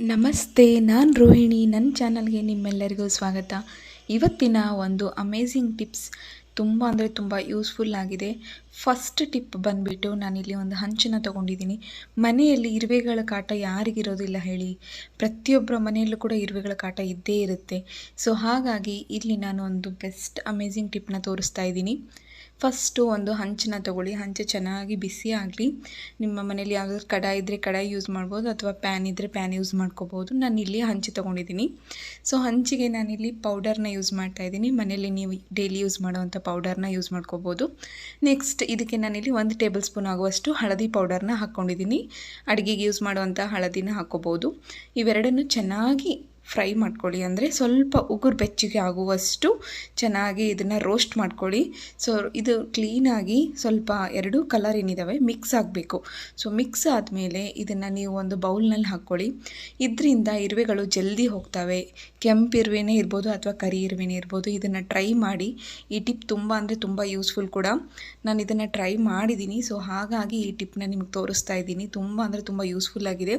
ನಮಸ್ತೆ ನಾನು ರೋಹಿಣಿ. ನನ್ನ ಚಾನಲ್ಗೆ ನಿಮ್ಮೆಲ್ಲರಿಗೂ ಸ್ವಾಗತ. ಇವತ್ತಿನ ಒಂದು ಅಮೇಝಿಂಗ್ ಟಿಪ್ಸ್ ತುಂಬ ಅಂದರೆ ತುಂಬ ಯೂಸ್ಫುಲ್ ಆಗಿದೆ. ಫಸ್ಟ್ ಟಿಪ್ ಬಂದುಬಿಟ್ಟು ನಾನಿಲ್ಲಿ ಒಂದು ಹಂಚನ್ನು ತೊಗೊಂಡಿದ್ದೀನಿ. ಮನೆಯಲ್ಲಿ ಇರುವೆಗಳ ಕಾಟ ಯಾರಿಗಿರೋದಿಲ್ಲ ಹೇಳಿ. ಪ್ರತಿಯೊಬ್ಬರ ಮನೆಯಲ್ಲೂ ಕೂಡ ಇರುವೆಗಳ ಕಾಟ ಇದ್ದೇ ಇರುತ್ತೆ. ಸೊ ಹಾಗಾಗಿ ಇಲ್ಲಿ ನಾನು ಒಂದು ಬೆಸ್ಟ್ ಅಮೇಝಿಂಗ್ ಟಿಪ್ನ ತೋರಿಸ್ತಾ ಇದ್ದೀನಿ. ಫಸ್ಟು ಒಂದು ಹಂಚನ್ನ ತೊಗೊಳ್ಳಿ. ಹಂಚು ಚೆನ್ನಾಗಿ ಬಿಸಿ ಆಗಲಿ. ನಿಮ್ಮ ಮನೇಲಿ ಯಾವುದಾದ್ರು ಕಡಾಯಿ ಇದ್ದರೆ ಕಡಾಯಿ ಯೂಸ್ ಮಾಡ್ಬೋದು ಅಥವಾ ಪ್ಯಾನ್ ಇದ್ದರೆ ಪ್ಯಾನ್ ಯೂಸ್ ಮಾಡ್ಕೋಬೋದು. ನಾನು ಇಲ್ಲಿ ಹಂಚು ತೊಗೊಂಡಿದ್ದೀನಿ. ಸೊ ಹಂಚಿಗೆ ನಾನಿಲ್ಲಿ ಪೌಡರ್ನ ಯೂಸ್ ಮಾಡ್ತಾ ಇದ್ದೀನಿ. ಮನೇಲಿ ನೀವು ಡೈಲಿ ಯೂಸ್ ಮಾಡುವಂಥ ಪೌಡರ್ನ ಯೂಸ್ ಮಾಡ್ಕೋಬೋದು. ನೆಕ್ಸ್ಟ್ ಇದಕ್ಕೆ ನಾನಿಲ್ಲಿ ಒಂದು ಟೇಬಲ್ ಸ್ಪೂನ್ ಆಗುವಷ್ಟು ಹಳದಿ ಪೌಡರ್ನ ಹಾಕ್ಕೊಂಡಿದ್ದೀನಿ ಅಡುಗೆಗೆ ಯೂಸ್ ಮಾಡುವಂಥ ಹಳದಿನ ಹಾಕ್ಕೋಬೋದು ಇವೆರಡನ್ನು ಚೆನ್ನಾಗಿ ಫ್ರೈ ಮಾಡ್ಕೊಳ್ಳಿ. ಅಂದರೆ ಸ್ವಲ್ಪ ಉಗುರು ಬೆಚ್ಚಗೆ ಆಗುವಷ್ಟು ಚೆನ್ನಾಗಿ ಇದನ್ನು ರೋಸ್ಟ್ ಮಾಡ್ಕೊಳ್ಳಿ. ಸೊ ಇದು ಕ್ಲೀನಾಗಿ ಸ್ವಲ್ಪ ಎರಡು ಕಲರ್ ಏನಿದ್ದಾವೆ ಮಿಕ್ಸ್ ಆಗಬೇಕು. ಸೊ ಮಿಕ್ಸ್ ಆದಮೇಲೆ ಇದನ್ನು ನೀವು ಒಂದು ಬೌಲ್ನಲ್ಲಿ ಹಾಕ್ಕೊಳ್ಳಿ. ಇದರಿಂದ ಇರುವೆಗಳು ಜಲ್ದಿ ಹೋಗ್ತವೆ. ಕೆಂಪು ಇರುವೆನೇ ಇರ್ಬೋದು ಅಥವಾ ಕರಿ ಇರುವೆನೇ ಇರ್ಬೋದು, ಇದನ್ನು ಟ್ರೈ ಮಾಡಿ. ಈ ಟಿಪ್ ತುಂಬ ಅಂದರೆ ತುಂಬ ಯೂಸ್ಫುಲ್ ಕೂಡ. ನಾನು ಇದನ್ನು ಟ್ರೈ ಮಾಡಿದ್ದೀನಿ ಸೊ ಹಾಗಾಗಿ ಈ ಟಿಪ್ನ ನಿಮ್ಗೆ ತೋರಿಸ್ತಾ ಇದ್ದೀನಿ ತುಂಬ ಅಂದರೆ ತುಂಬ ಯೂಸ್ಫುಲ್ ಆಗಿದೆ.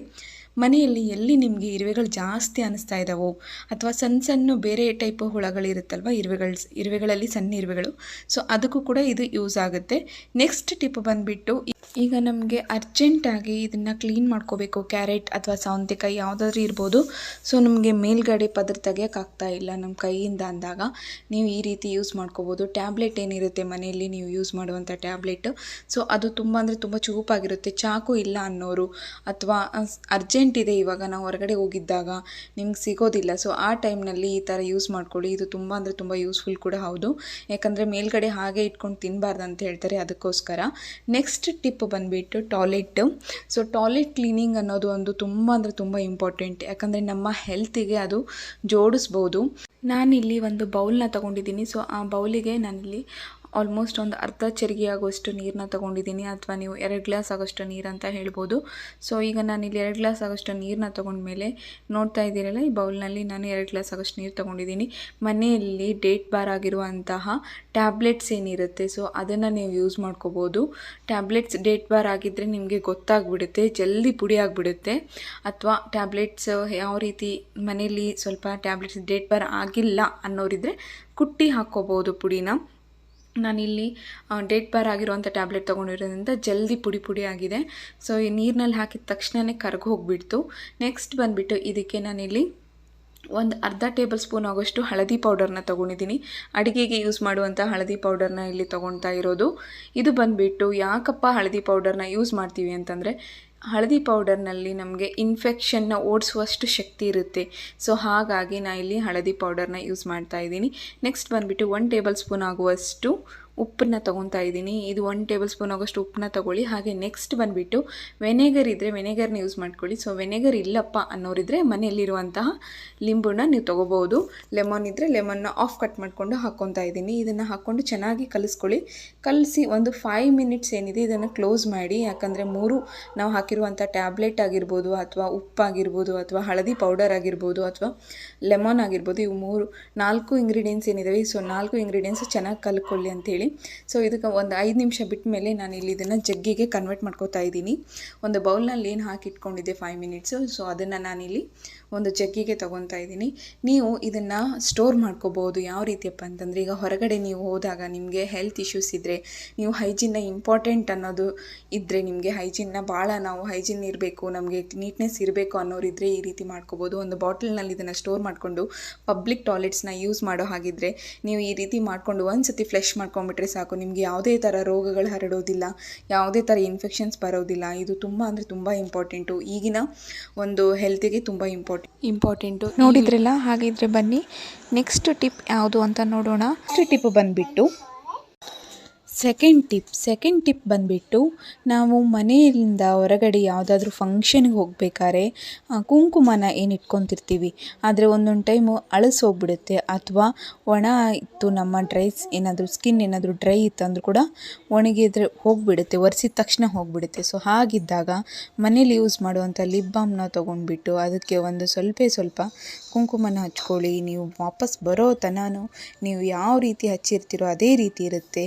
ಮನೆಯಲ್ಲಿ ಎಲ್ಲಿ ನಿಮಗೆ ಇರುವೆಗಳು ಜಾಸ್ತಿ ಅನ್ನಿಸ್ತಾ ಇದ್ದಾವೋ ಅಥವಾ ಸಣ್ಣ ಸಣ್ಣ ಬೇರೆ ಟೈಪ್ ಹುಳಗಳಿರುತ್ತಲ್ವ? ಇರುವೆಗಳು, ಇರುವೆಗಳಲ್ಲಿ ಸಣ್ಣ ಇರುವೆಗಳು. ಸೊ ಅದಕ್ಕೂ ಕೂಡ ಇದು ಯೂಸ್ ಆಗುತ್ತೆ. ನೆಕ್ಸ್ಟ್ ಟಿಪ್ ಬಂದುಬಿಟ್ಟು ಈಗ ನಮಗೆ ಅರ್ಜೆಂಟಾಗಿ ಇದನ್ನು ಕ್ಲೀನ್ ಮಾಡ್ಕೋಬೇಕು. ಕ್ಯಾರೆಟ್ ಅಥವಾ ಸೌಂತೆಕಾಯಿ ಯಾವುದಾದ್ರೂ ಇರ್ಬೋದು. ಸೊ ನಮಗೆ ಮೇಲ್ಗಡೆ ಪದರ್ ತೆಗೆಯೋಕ್ಕಾಗ್ತಾ ಇಲ್ಲ ನಮ್ಮ ಕೈಯಿಂದ ಅಂದಾಗ. ನೀವು ಈ ರೀತಿ ಯೂಸ್ ಮಾಡ್ಕೋಬೋದು. ಟ್ಯಾಬ್ಲೆಟ್ ಏನಿರುತ್ತೆ ಮನೆಯಲ್ಲಿ ನೀವು ಯೂಸ್ ಮಾಡುವಂಥ ಟ್ಯಾಬ್ಲೆಟ್ ಸೊ ಅದು ತುಂಬ ಅಂದರೆ ತುಂಬ ಚೂಪಾಗಿರುತ್ತೆ ಚಾಕು ಇಲ್ಲ ಅನ್ನೋರು ಅಥವಾ ಅರ್ಜೆಂಟ್ ಇದೆ ಇವಾಗ ನಾವು ಹೊರಗಡೆ ಹೋಗಿದ್ದಾಗ ನಿಮ್ಗೆ ಸಿಗೋದಿಲ್ಲ. ಸೊ ಆ ಟೈಮ್ನಲ್ಲಿ ಈ ಥರ ಯೂಸ್ ಮಾಡ್ಕೊಳ್ಳಿ. ಇದು ತುಂಬ ಅಂದರೆ ತುಂಬ ಯೂಸ್ಫುಲ್ ಕೂಡ ಹೌದು. ಯಾಕಂದರೆ ಮೇಲ್ಗಡೆ ಹಾಗೆ ಇಟ್ಕೊಂಡು ತಿನ್ನಬಾರ್ದು ಅಂತ ಹೇಳ್ತಾರೆ ಅದಕ್ಕೋಸ್ಕರ. ನೆಕ್ಸ್ಟ್ ಟಿಪ್ ಬಂದುಬಿಟ್ಟು ಟಾಯ್ಲೆಟ್ ಸೊ ಟಾಯ್ಲೆಟ್ ಕ್ಲೀನಿಂಗ್ ಅನ್ನೋದು ಒಂದು ತುಂಬ ಅಂದರೆ ತುಂಬ ಇಂಪಾರ್ಟೆಂಟ್ ಯಾಕಂದರೆ ನಮ್ಮ ಹೆಲ್ತಿಗೆ ಅದು ಜೋಡಿಸ್ಬೋದು. ನಾನಿಲ್ಲಿ ಒಂದು ಬೌಲ್ನ ತೊಗೊಂಡಿದ್ದೀನಿ. ಸೊ ಆ ಬೌಲಿಗೆ ನಾನಿಲ್ಲಿ ಆಲ್ಮೋಸ್ಟ್ ಒಂದು ಅರ್ಧ ಚರಿಗೆ ಆಗೋಷ್ಟು ನೀರನ್ನ ತೊಗೊಂಡಿದ್ದೀನಿ ಅಥವಾ ನೀವು ಎರಡು ಗ್ಲಾಸ್ ಆಗೋಷ್ಟು ನೀರು ಅಂತ ಹೇಳ್ಬೋದು. ಸೊ ಈಗ ನಾನು ಇಲ್ಲಿ ಎರಡು ಗ್ಲಾಸ್ ಆಗೋಷ್ಟು ನೀರನ್ನ ತೊಗೊಂಡ್ಮೇಲೆ ನೋಡ್ತಾ ಇದ್ದೀರಲ್ಲ, ಈ ಬೌಲ್ನಲ್ಲಿ ನಾನು ಎರಡು ಗ್ಲಾಸ್ ಆಗೋಷ್ಟು ನೀರು ತೊಗೊಂಡಿದ್ದೀನಿ. ಮನೆಯಲ್ಲಿ ಡೇಟ್ ಬಾರ್ ಆಗಿರುವಂತಹ ಟ್ಯಾಬ್ಲೆಟ್ಸ್ ಏನಿರುತ್ತೆ ಸೊ ಅದನ್ನು ನೀವು ಯೂಸ್ ಮಾಡ್ಕೋಬೋದು. ಟ್ಯಾಬ್ಲೆಟ್ಸ್ ಡೇಟ್ ಬಾರ್ ಆಗಿದ್ದರೆ ನಿಮಗೆ ಗೊತ್ತಾಗ್ಬಿಡುತ್ತೆ, ಜಲ್ದಿ ಪುಡಿ ಆಗಿಬಿಡುತ್ತೆ. ಅಥವಾ ಟ್ಯಾಬ್ಲೆಟ್ಸ್ ಯಾವ ರೀತಿ ಮನೆಯಲ್ಲಿ ಸ್ವಲ್ಪ ಟ್ಯಾಬ್ಲೆಟ್ಸ್ ಡೇಟ್ ಬಾರ್ ಆಗಿಲ್ಲ ಅನ್ನೋರಿದ್ರೆ ಕುಟ್ಟಿ ಹಾಕ್ಕೋಬೋದು ಪುಡಿನ. ನಾನಿಲ್ಲಿ ಡೇಟ್ ಬಾರ್ ಆಗಿರುವಂಥ ಟ್ಯಾಬ್ಲೆಟ್ ತೊಗೊಂಡಿರೋದ್ರಿಂದ ಜಲ್ದಿ ಪುಡಿ ಪುಡಿ ಆಗಿದೆ. ಸೊ ಈ ನೀರಿನಲ್ಲಿ ಹಾಕಿದ ತಕ್ಷಣವೇ ಹೋಗಿಬಿಡ್ತು. ನೆಕ್ಸ್ಟ್ ಬಂದುಬಿಟ್ಟು ಇದಕ್ಕೆ ನಾನಿಲ್ಲಿ ಒಂದು ಅರ್ಧ ಟೇಬಲ್ ಸ್ಪೂನ್ ಆಗೋಷ್ಟು ಹಳದಿ ಪೌಡರ್ನ ತೊಗೊಂಡಿದ್ದೀನಿ. ಅಡುಗೆಗೆ ಯೂಸ್ ಮಾಡುವಂಥ ಹಳದಿ ಪೌಡರ್ನ ಇಲ್ಲಿ ತೊಗೊಳ್ತಾ ಇರೋದು. ಇದು ಬಂದುಬಿಟ್ಟು ಯಾಕಪ್ಪ ಹಳದಿ ಪೌಡರ್ನ ಯೂಸ್ ಮಾಡ್ತೀವಿ ಅಂತಂದರೆ ಹಳದಿ ಪೌಡರ್ನಲ್ಲಿ ನಮಗೆ ಇನ್ಫೆಕ್ಷನ್ನ ಓಡಿಸುವಷ್ಟು ಶಕ್ತಿ ಇರುತ್ತೆ. ಸೊ ಹಾಗಾಗಿ ನಾನು ಇಲ್ಲಿ ಹಳದಿ ಪೌಡರ್ನ ಯೂಸ್ ಮಾಡ್ತಾ ಇದ್ದೀನಿ. ನೆಕ್ಸ್ಟ್ ಬಂದುಬಿಟ್ಟು ಒನ್ ಟೇಬಲ್ ಸ್ಪೂನ್ ಆಗುವಷ್ಟು ಉಪ್ಪನ್ನ ತೊಗೊತಾ ಇದ್ದೀನಿ. ಇದು ಒನ್ ಟೇಬಲ್ ಸ್ಪೂನ್ ಆಗೋಷ್ಟು ಉಪ್ಪನ್ನ ತೊಗೊಳ್ಳಿ. ಹಾಗೆ ನೆಕ್ಸ್ಟ್ ಬಂದುಬಿಟ್ಟು ವೆನೆಗರ್ ಇದ್ದರೆ ವೆನೆಗರ್ನ ಯೂಸ್ ಮಾಡ್ಕೊಳ್ಳಿ. ಸೊ ವೆನೆಗರ್ ಇಲ್ಲಪ್ಪ ಅನ್ನೋರಿದ್ರೆ ಮನೆಯಲ್ಲಿರುವಂತಹ ಲಿಂಬುನ ನೀವು ತೊಗೋಬೋದು ಲೆಮನ್ ಇದ್ದರೆ ಲೆಮನ್ನ ಆಫ್ ಕಟ್ ಮಾಡಿಕೊಂಡು ಹಾಕ್ಕೊತಾ ಇದ್ದೀನಿ. ಇದನ್ನು ಹಾಕ್ಕೊಂಡು ಚೆನ್ನಾಗಿ ಕಲಿಸ್ಕೊಳ್ಳಿ. ಕಲಸಿ ಒಂದು ಫೈವ್ ಮಿನಿಟ್ಸ್ ಏನಿದೆ ಇದನ್ನು ಕ್ಲೋಸ್ ಮಾಡಿ. ಯಾಕಂದರೆ ಮೂರು ನಾವು ಹಾಕಿರುವಂಥ ಟ್ಯಾಬ್ಲೆಟ್ ಆಗಿರ್ಬೋದು ಅಥವಾ ಉಪ್ಪಾಗಿರ್ಬೋದು ಅಥವಾ ಹಳದಿ ಪೌಡರ್ ಆಗಿರ್ಬೋದು ಅಥವಾ ಲೆಮನ್ ಆಗಿರ್ಬೋದು, ಇವು ಮೂರು ನಾಲ್ಕು ಇಂಗ್ರೀಡಿಯೆಂಟ್ಸ್ ಏನಿದಾವೆ. ಸೊ ನಾಲ್ಕು ಇಂಗ್ರೀಡಿಯೆಂಟ್ಸ್ ಚೆನ್ನಾಗಿ ಕಲ್ಕೊಳ್ಳಿ ಸೊ ಇದಕ್ಕೆ ಒಂದು ಐದು ನಿಮಿಷ ಬಿಟ್ಟ ಮೇಲೆ ನಾನು ಇಲ್ಲಿ ಇದನ್ನು ಜಗ್ಗಿಗೆ ಕನ್ವರ್ಟ್ ಮಾಡ್ಕೋತಾ ಇದ್ದೀನಿ. ಒಂದು ಬೌಲ್ನಲ್ಲಿ ಏನು ಹಾಕಿಟ್ಕೊಂಡಿದ್ದೆ ಫೈವ್ ಮಿನಿಟ್ಸು ಸೊ ಅದನ್ನು ನಾನಿಲ್ಲಿ ಒಂದು ಜಗ್ಗಿಗೆ ತೊಗೊತಾ ಇದ್ದೀನಿ. ನೀವು ಇದನ್ನು ಸ್ಟೋರ್ ಮಾಡ್ಕೋಬೋದು. ಯಾವ ರೀತಿಯಪ್ಪ ಅಂತಂದರೆ, ಈಗ ಹೊರಗಡೆ ನೀವು ಹೋದಾಗ ನಿಮಗೆ ಹೆಲ್ತ್ ಇಶ್ಯೂಸ್ ಇದ್ದರೆ ನೀವು ಹೈಜಿನ್ನ ಇಂಪಾರ್ಟೆಂಟ್ ಅನ್ನೋದು ಇದ್ದರೆ ನಿಮಗೆ ಹೈಜಿನ್ನ ಭಾಳ ನಾವು ಹೈಜಿನ್ ಇರಬೇಕು, ನಮಗೆ ನೀಟ್ನೆಸ್ ಇರಬೇಕು ಅನ್ನೋರಿದ್ದರೆ ಈ ರೀತಿ ಮಾಡ್ಕೋಬೋದು. ಒಂದು ಬಾಟಲ್ನಲ್ಲಿ ಇದನ್ನು ಸ್ಟೋರ್ ಮಾಡಿಕೊಂಡು ಪಬ್ಲಿಕ್ ಟಾಯ್ಲೆಟ್ಸ್ನ ಯೂಸ್ ಮಾಡೋ ಹಾಗಿದ್ರೆ, ನೀವು ಈ ರೀತಿ ಮಾಡಿಕೊಂಡು ಒಂದು ಸತಿ ಫ್ಲೆಶ್ ಮಾಡ್ಕೊಂಬಿಟ್ರೆ ಸಾಕು. ನಿಮಗೆ ಯಾವುದೇ ಥರ ರೋಗಗಳು ಹರಡೋದಿಲ್ಲ ಯಾವುದೇ ಥರ ಇನ್ಫೆಕ್ಷನ್ಸ್ ಬರೋದಿಲ್ಲ. ಇದು ತುಂಬ ಅಂದರೆ ತುಂಬ ಇಂಪಾರ್ಟೆಂಟು ಈಗಿನ ಒಂದು ಹೆಲ್ತಿಗೆ ತುಂಬ ಇಂಪಾರ್ಟೆಂಟ್ ಇಂಪಾರ್ಟೆಂಟು ನೋಡಿದ್ರಲ್ಲ ಹಾಗಿದ್ರೆ ಬನ್ನಿ. ನೆಕ್ಸ್ಟ್ ಟಿಪ್ ಯಾವುದು ಅಂತ ನೋಡೋಣ. ನೆಕ್ಸ್ಟ್ ಟಿಪ್ ಬಂದುಬಿಟ್ಟು ಸೆಕೆಂಡ್ ಟಿಪ್ ಸೆಕೆಂಡ್ ಟಿಪ್ ಬಂದುಬಿಟ್ಟು ನಾವು ಮನೆಯಿಂದ ಹೊರಗಡೆ ಯಾವುದಾದ್ರೂ ಫಂಕ್ಷನ್ಗೆ ಹೋಗ್ಬೇಕಾದ್ರೆ ಕುಂಕುಮನ ಏನು ಇಟ್ಕೊತಿರ್ತೀವಿ? ಆದರೆ ಒಂದೊಂದು ಟೈಮು ಅಳಸಿ ಹೋಗ್ಬಿಡುತ್ತೆ. ಅಥವಾ ಒಣ ಇತ್ತು, ನಮ್ಮ ಡ್ರೈಸ್ ಏನಾದರೂ ಸ್ಕಿನ್ ಏನಾದರೂ ಡ್ರೈ ಇತ್ತು ಅಂದರೂ ಕೂಡ ಒಣಗಿದ್ರೆ ಹೋಗಿಬಿಡುತ್ತೆ, ಒರೆಸಿದ ತಕ್ಷಣ ಹೋಗಿಬಿಡುತ್ತೆ. ಸೊ ಹಾಗಿದ್ದಾಗ ಮನೇಲಿ ಯೂಸ್ ಮಾಡುವಂಥ ಲಿಪ್ ಬಾಮ್ನ ತೊಗೊಂಡ್ಬಿಟ್ಟು ಅದಕ್ಕೆ ಒಂದು ಸ್ವಲ್ಪ ಸ್ವಲ್ಪ ಕುಂಕುಮನ ಹಚ್ಕೊಳ್ಳಿ. ನೀವು ವಾಪಸ್ ಬರೋ ತನಕ ನೀವು ಯಾವ ರೀತಿ ಹಚ್ಚಿರ್ತೀರೋ ಅದೇ ರೀತಿ ಇರುತ್ತೆ.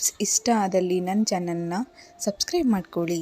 ಟಿಪ್ಸ್ ಇಷ್ಟ ಆದಲ್ಲಿ ನನ್ನ ಚಾನಲ್ನ ಸಬ್ಸ್ಕ್ರೈಬ್ ಮಾಡ್ಕೊಳ್ಳಿ.